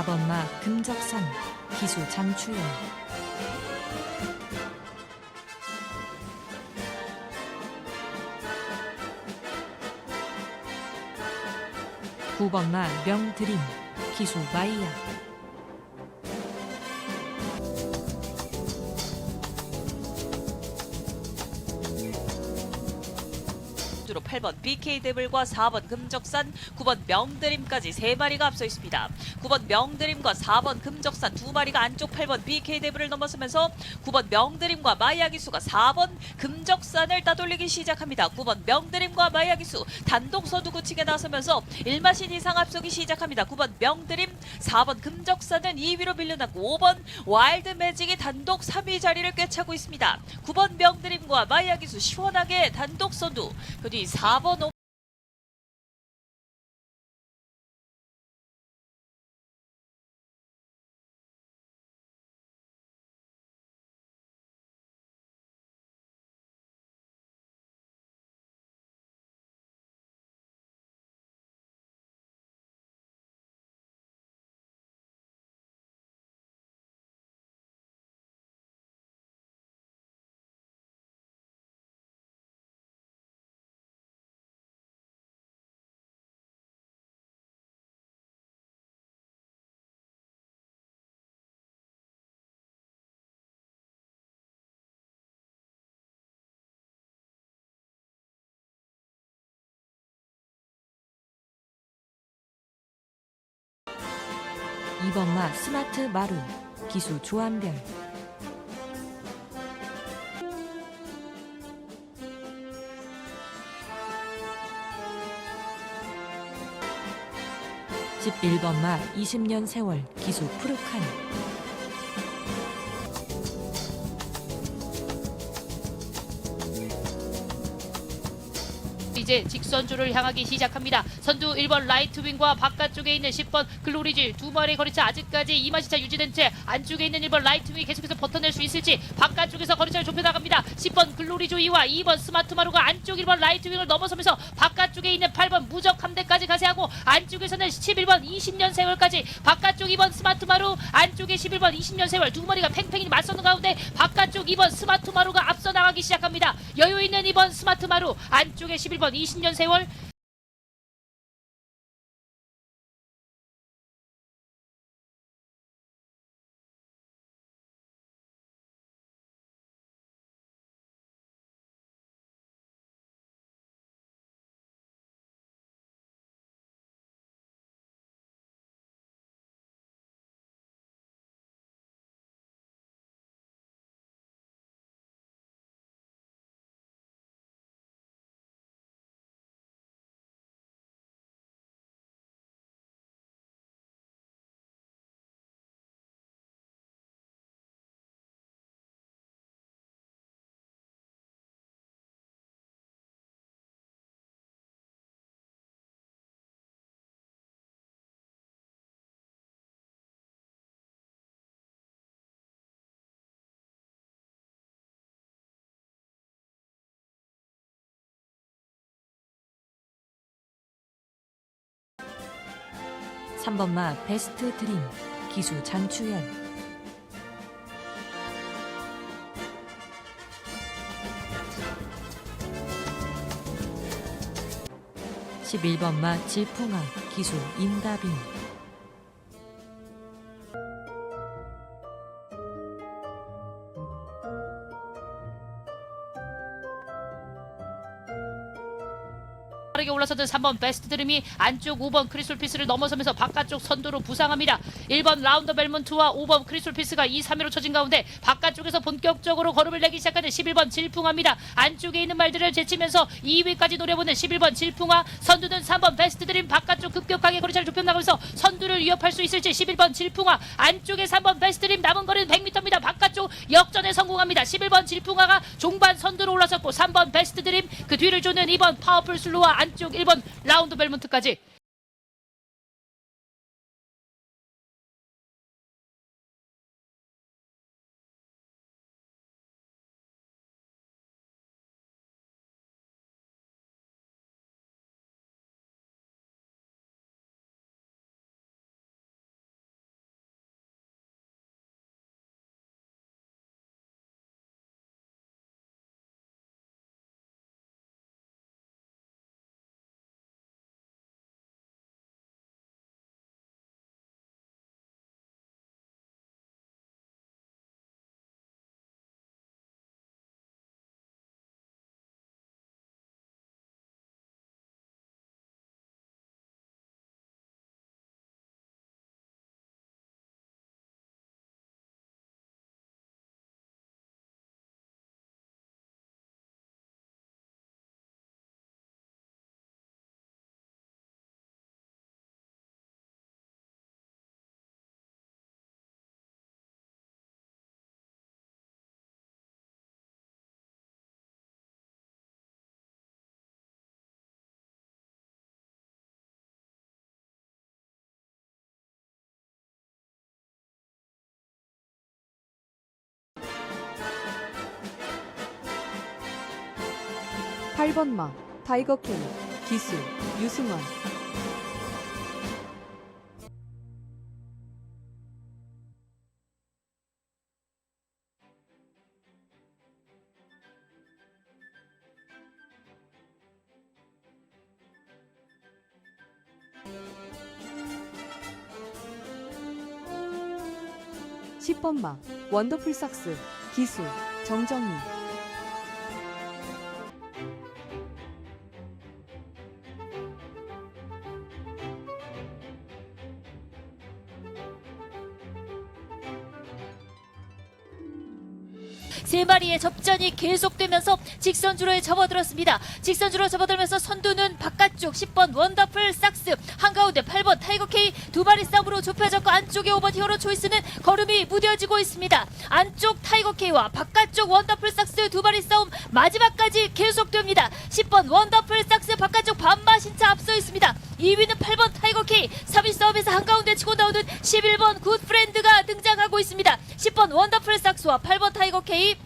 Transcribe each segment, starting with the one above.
4번마 금적산 기수 장추열 9번마 명드림 기수 마이야 8번 BK 데블과 4번 금적산, 9번 명드림까지 세 마리가 앞서 있습니다. 9번 명드림과 4번 금적산 두 마리가 안쪽 8번 BK 데블을 넘어서면서 9번 명드림과 마야기수가 4번 금적산을 따돌리기 시작합니다. 9번 명드림과 마야기수 단독 서두 구치게 나서면서 1마신 이상 앞서기 시작합니다. 9번 명드림, 4번 금적산은 2위로 밀려났고 5번 와일드 매직이 단독 3위 자리를 꿰차고 있습니다. 9번 명드림과 마야기수 시원하게 단독 선두. 그뒤 4번 이번마 스마트 마루 기수 조한별. 11번마 20년 세월 기수 푸르칸 이제 직선주를 향하기 시작합니다. 선두 1번 라이트윙과 바깥쪽에 있는 10번 글로리즈 두 마리 거리차 아직까지 이마시차 유지된 채 안쪽에 있는 1번 라이트윙이 계속해서 버텨낼 수 있을지 바깥쪽에서 거리차를 좁혀나갑니다. 10번 글로리즈 2와 2번 스마트마루가 안쪽 1번 라이트윙을 넘어서면서 바깥쪽에 있는 8번 무적 함대까지 가세하고 안쪽에서는 11번 20년 세월까지 바깥쪽 2번 스마트마루 안쪽에 11번 20년 세월 두 마리가 팽팽히 맞서는 가운데 바깥쪽 2번 스마트마루가 앞서 나가기 시작합니다. 여유 있는 2번 스마트마루 안쪽에 11번 20년 세월 삼번마 베스트 드림 기수 장추열 11번마 질풍아 기수 임다빈 올라서던 3번 베스트 드림이 안쪽 5번 크리스톨 피스를 넘어서면서 바깥쪽 선두로 부상합니다. 1번 라운더 벨몬트와 5번 크리스톨 피스가 2, 3위로 쳐진 가운데 바깥쪽에서 본격적으로 걸음을 내기 시작하는 11번 질풍화입니다. 안쪽에 있는 말들을 제치면서 2위까지 노려보는 11번 질풍화 선두는 3번 베스트 드림 바깥쪽 급격하게 거리차를 좁혀 나가면서 선두를 위협할 수 있을지 11번 질풍화 안쪽에 3번 베스트 드림 남은 거리는 100m입니다. 바깥쪽 역전에 성공합니다. 11번 질풍화가 종반 선두로 올라섰고 3번 베스트 드림 그 뒤를 쫓는 2번 파워풀 슬로와 안쪽 1번 라운드 벨몬트까지 8번 마 타이거 K 기수 유승환. 10번 마 원더풀 삭스 기수 정정희 마리의 접전이 계속되면서 직선주로에 접어들었습니다. 직선주로 접어들면서 선두는 바깥쪽 10번 원더풀 삭스 한가운데 8번 타이거 K 두 마리 싸움으로 좁혀졌고 안쪽에 5번 히어로 초이스는 걸음이 무뎌지고 있습니다. 안쪽 타이거 K와 바깥쪽 원더풀 삭스 두 마리 싸움 마지막까지 계속됩니다. 10번 원더풀 삭스 바깥쪽 반마 신차 앞서 있습니다. 2위는 8번 타이거 K 3위 싸움에서 한가운데 치고 나오는 11번 굿프렌드가 등장하고 있습니다. 10번 원더풀 삭스와 8번 타이거 K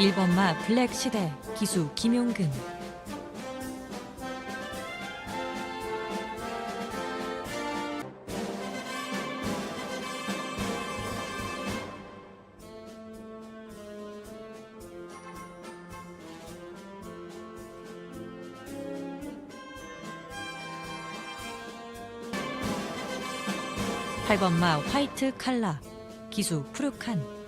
일번마 블랙 시대 기수 김용근. 팔번마 화이트 칼라 기수 푸르칸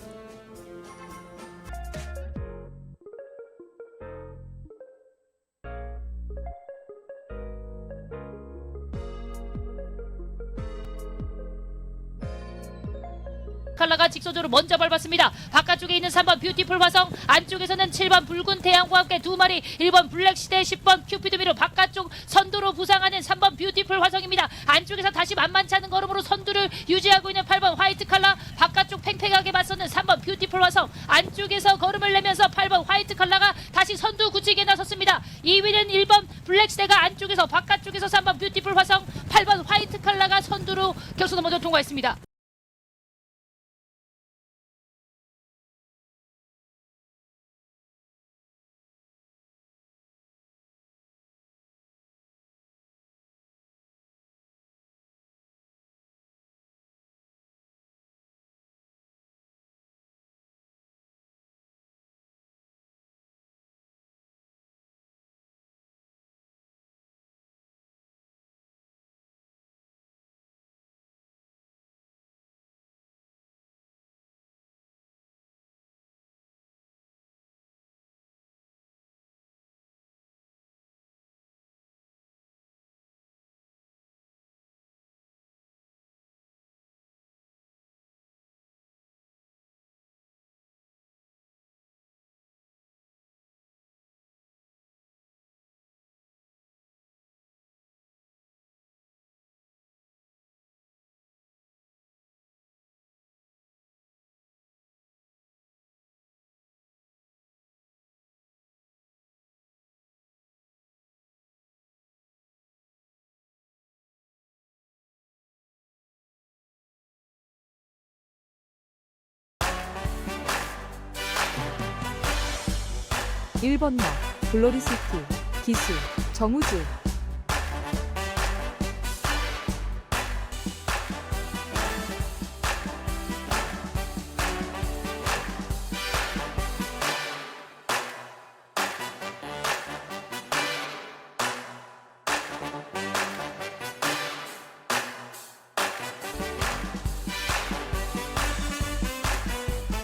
칼라가 직선적으로 먼저 밟았습니다. 바깥쪽에 있는 3번 뷰티풀 화성, 안쪽에서는 7번 붉은 태양과 함께 두 마리, 1번 블랙시대, 10번 큐피드 미로 바깥쪽 선두로 부상하는 3번 뷰티풀 화성입니다. 안쪽에서 다시 만만치 않은 걸음으로 선두를 유지하고 있는 8번 화이트 칼라, 바깥쪽 팽팽하게 맞서는 3번 뷰티풀 화성, 안쪽에서 걸음을 내면서 8번 화이트 칼라가 다시 선두 굳히게 나섰습니다. 2위는 1번 블랙시대가 안쪽에서 바깥쪽에서 3번 뷰티풀 화성, 8번 화이트 칼라가 선두로 결승 먼저 통과했습니다. 1번 마, 글로리 시티 기수, 정우주.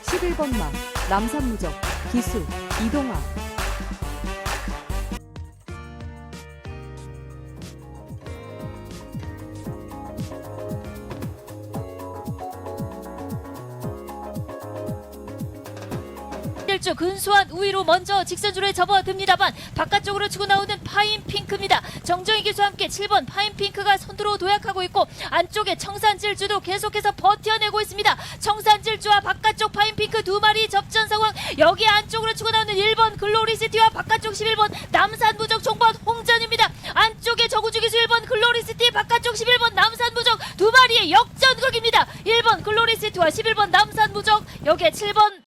11번 마, 남산무적, 기수, 이동아. 일주 근소한 우위로 먼저 직선주로에 접어듭니다만 바깥쪽으로 치고 나오는 파인 핑크입니다. 정정희 기수와 함께 7번 파인 핑크가 선두로 도약하고 있고 안쪽에 청산질주도 계속해서 버텨내고 있습니다. 청산질주와 바깥쪽 파인 핑크 두 마리 접전 상황 여기 안쪽으로 치고 나오는 1번 글로리시티와 바깥쪽 11번 남산무적 총번 홍전입니다. 안쪽에 저구주 기수 1번 글로리시티 바깥쪽 11번 남산무적 두 마리의 역전극입니다. 1번 글로리시티와 11번 남산무적 여기에 7번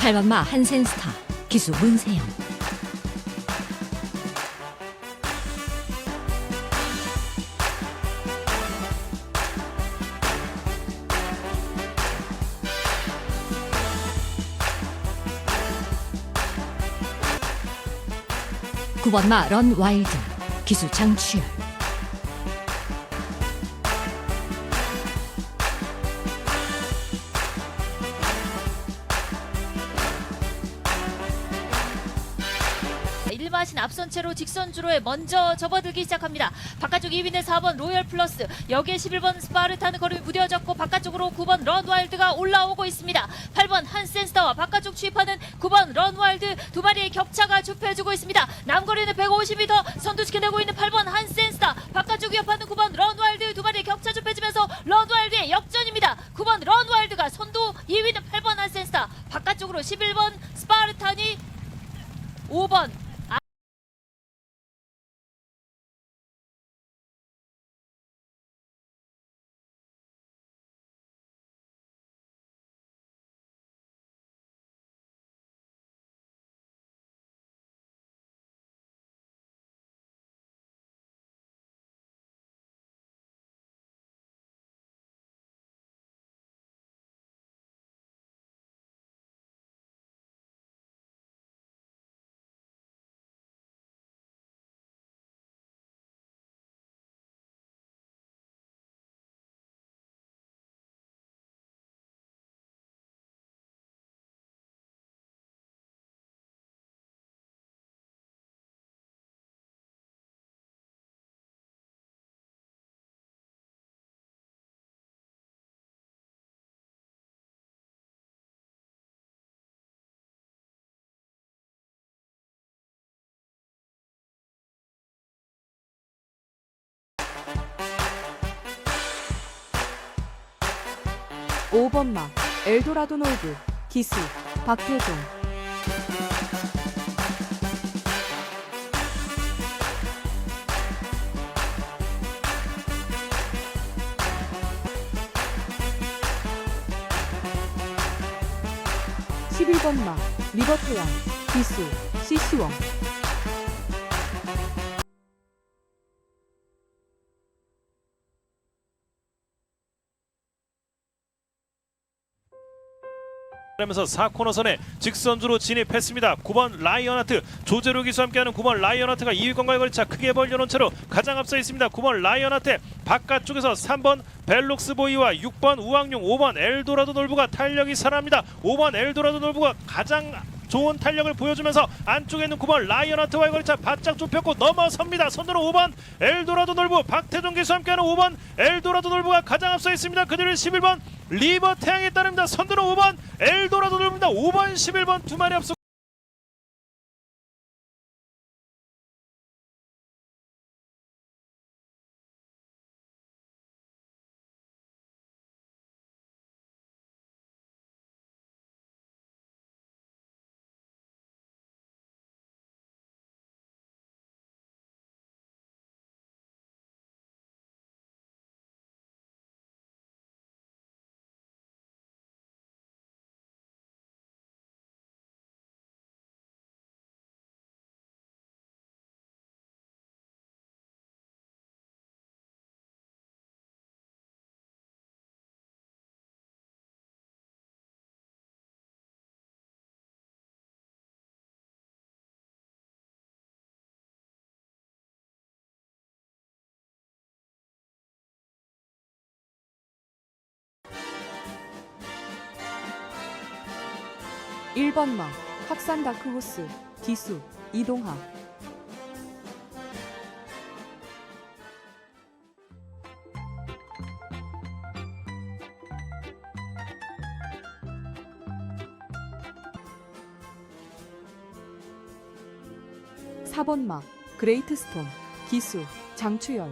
팔번마 한센스타 기수 문세영. 9번마 런 와일드 기수 장추열 일마신 앞선 채로 직선 주로에 먼저 접어들기 시작합니다. 바깥쪽 2위는 4번 로열 플러스, 여기에 11번 스파르타는 걸음이 무뎌졌고 바깥쪽으로 9번 런와일드가 올라오고 있습니다. 8번 한센스타와 바깥쪽 추입하는 9번 런와일드 두 마리의 격차가 좁혀지고 있습니다. 남거리는 150m 선두 지켜내고 있는 8번 한센스타, 바깥쪽 위협하는 9번 런와일드 두 마리의 격차 좁혀지면서 런와일드의 역전입니다. 9번 런와일드가 선두 2위는 8번 한센스타, 바깥쪽으로 11번 스파르타니 5번 오번마 엘도라도 놀부 기수 박태종. (11번 마) 리버태양 기수 CC 원 하면서 4코너 선에 직선주로 진입했습니다. 9번 라이언하트 조재로 기수와 함께하는 9번 라이언하트가 2위권과의 걸차 크게 벌려놓은 채로 가장 앞서 있습니다. 9번 라이언하트 바깥쪽에서 3번 벨록스 보이와 6번 우왕용 5번 엘도라도 놀부가 탄력이 살아납니다. 5번 엘도라도 놀부가 가장 좋은 탄력을 보여주면서 안쪽에 있는 9번 라이언하트와의 거리차 바짝 좁혔고 넘어섭니다. 선두로 5번 엘도라도 놀부 박태종 기수와 함께하는 5번 엘도라도 놀부가 가장 앞서 있습니다. 그 뒤를 11번 리버 태양이 따릅니다. 선두로 5번 엘도라도 놀부입니다. 5번 11번 두 마리 앞서 일번마 확산 다크호스 기수 이동하 사번마 그레이트 스톰 기수 장추열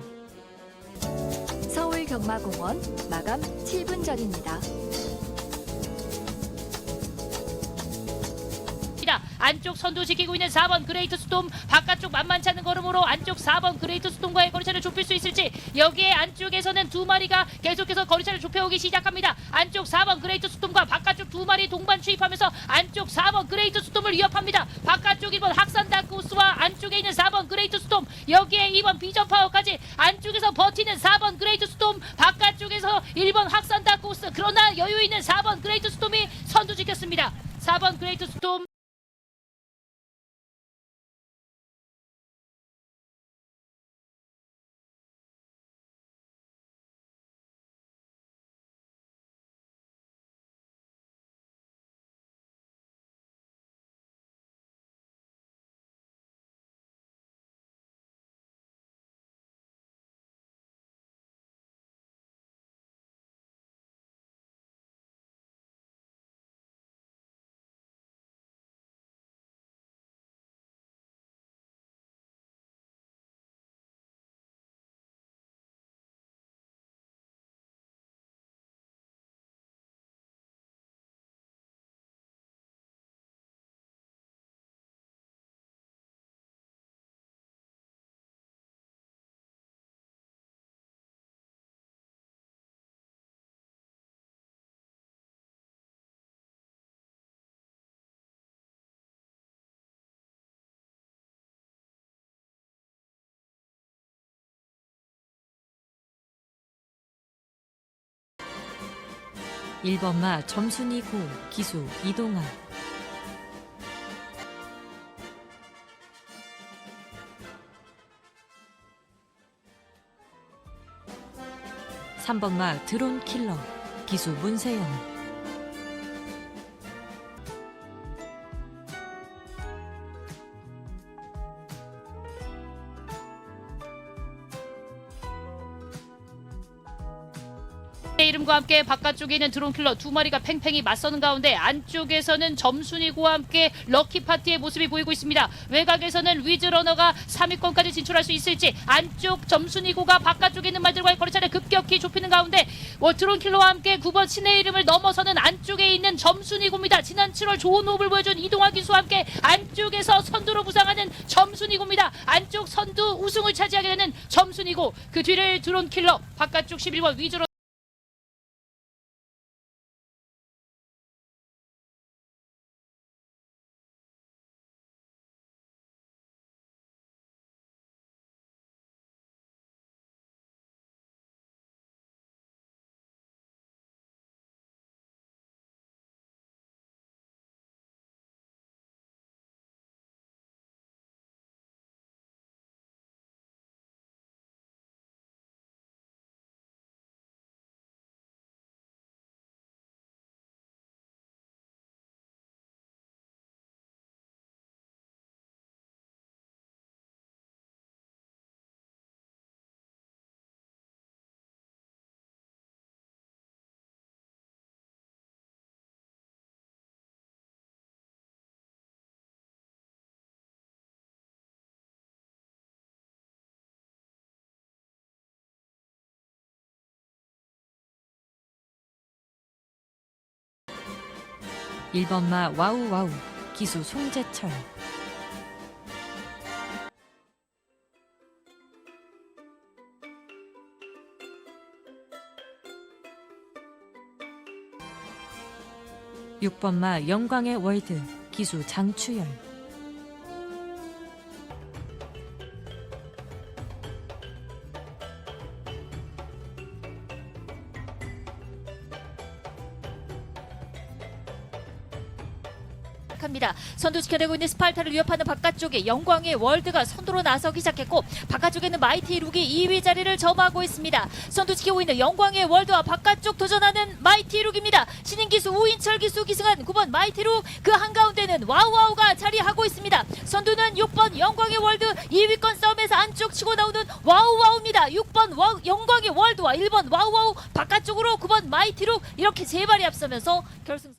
서울 경마공원 마감 7분 전입니다. 안쪽 선두 지키고 있는 4번 그레이트 스톰 바깥쪽 만만치 않은 걸음으로 안쪽 4번 그레이트 스톰과의 거리차를 좁힐 수 있을지 여기에 안쪽에서는 두 마리가 계속해서 거리차를 좁혀오기 시작합니다. 안쪽 4번 그레이트 스톰과 바깥쪽 두 마리 동반 추입하면서 안쪽 4번 그레이트 스톰을 위협합니다. 바깥쪽 1번 학산 다크호스와 안쪽에 있는 4번 그레이트 스톰 여기에 2번 비전 파워까지 안쪽에서 버티는 4번 그레이트 스톰 바깥쪽에서 1번 학산 다크호스 그러나 여유 있는 4번 그레이트 스톰이 선두 지켰습니다. 4번 그레이트 스톰 일번마 점순이 고 기수 이동하 삼번마 드론 킬러 기수 문세영 이름과 함께 바깥쪽에 있는 드론킬러 두 마리가 팽팽히 맞서는 가운데 안쪽에서는 점순이고와 함께 럭키파티의 모습이 보이고 있습니다. 외곽에서는 위즈러너가 3위권까지 진출할 수 있을지 안쪽 점순이고가 바깥쪽에 있는 말들과의 거리 차를 급격히 좁히는 가운데 어, 드론킬러와 함께 9번 신의 이름을 넘어서는 안쪽에 있는 점순이고입니다. 지난 7월 좋은 호흡을 보여준 이동화 기수와 함께 안쪽에서 선두로 부상하는 점순이고입니다. 안쪽 선두 우승을 차지하게 되는 점순이고 그 뒤를 드론킬러 바깥쪽 11번 위즈러 1번 마 와우 와우 기수 송재철. (6번 마 영광의 월드) 기수 장추열 합니다. 선두 지켜내고 있는 스파르타를 위협하는 바깥쪽에 영광의 월드가 선두로 나서기 시작했고 바깥쪽에는 마이티 룩이 2위 자리를 점하고 있습니다. 선두 지키고 있는 영광의 월드와 바깥쪽 도전하는 마이티 룩입니다. 신인 기수 우인철 기수 기승한 9번 마이티 룩그 한가운데는 와우와우가 자리하고 있습니다. 선두는 6번 영광의 월드 2위권 싸움에서 안쪽 치고 나오는 와우와우입니다. 6번 와, 영광의 월드와 1번 와우와우 바깥쪽으로 9번 마이티 룩 이렇게 세 발이 앞서면서 결승선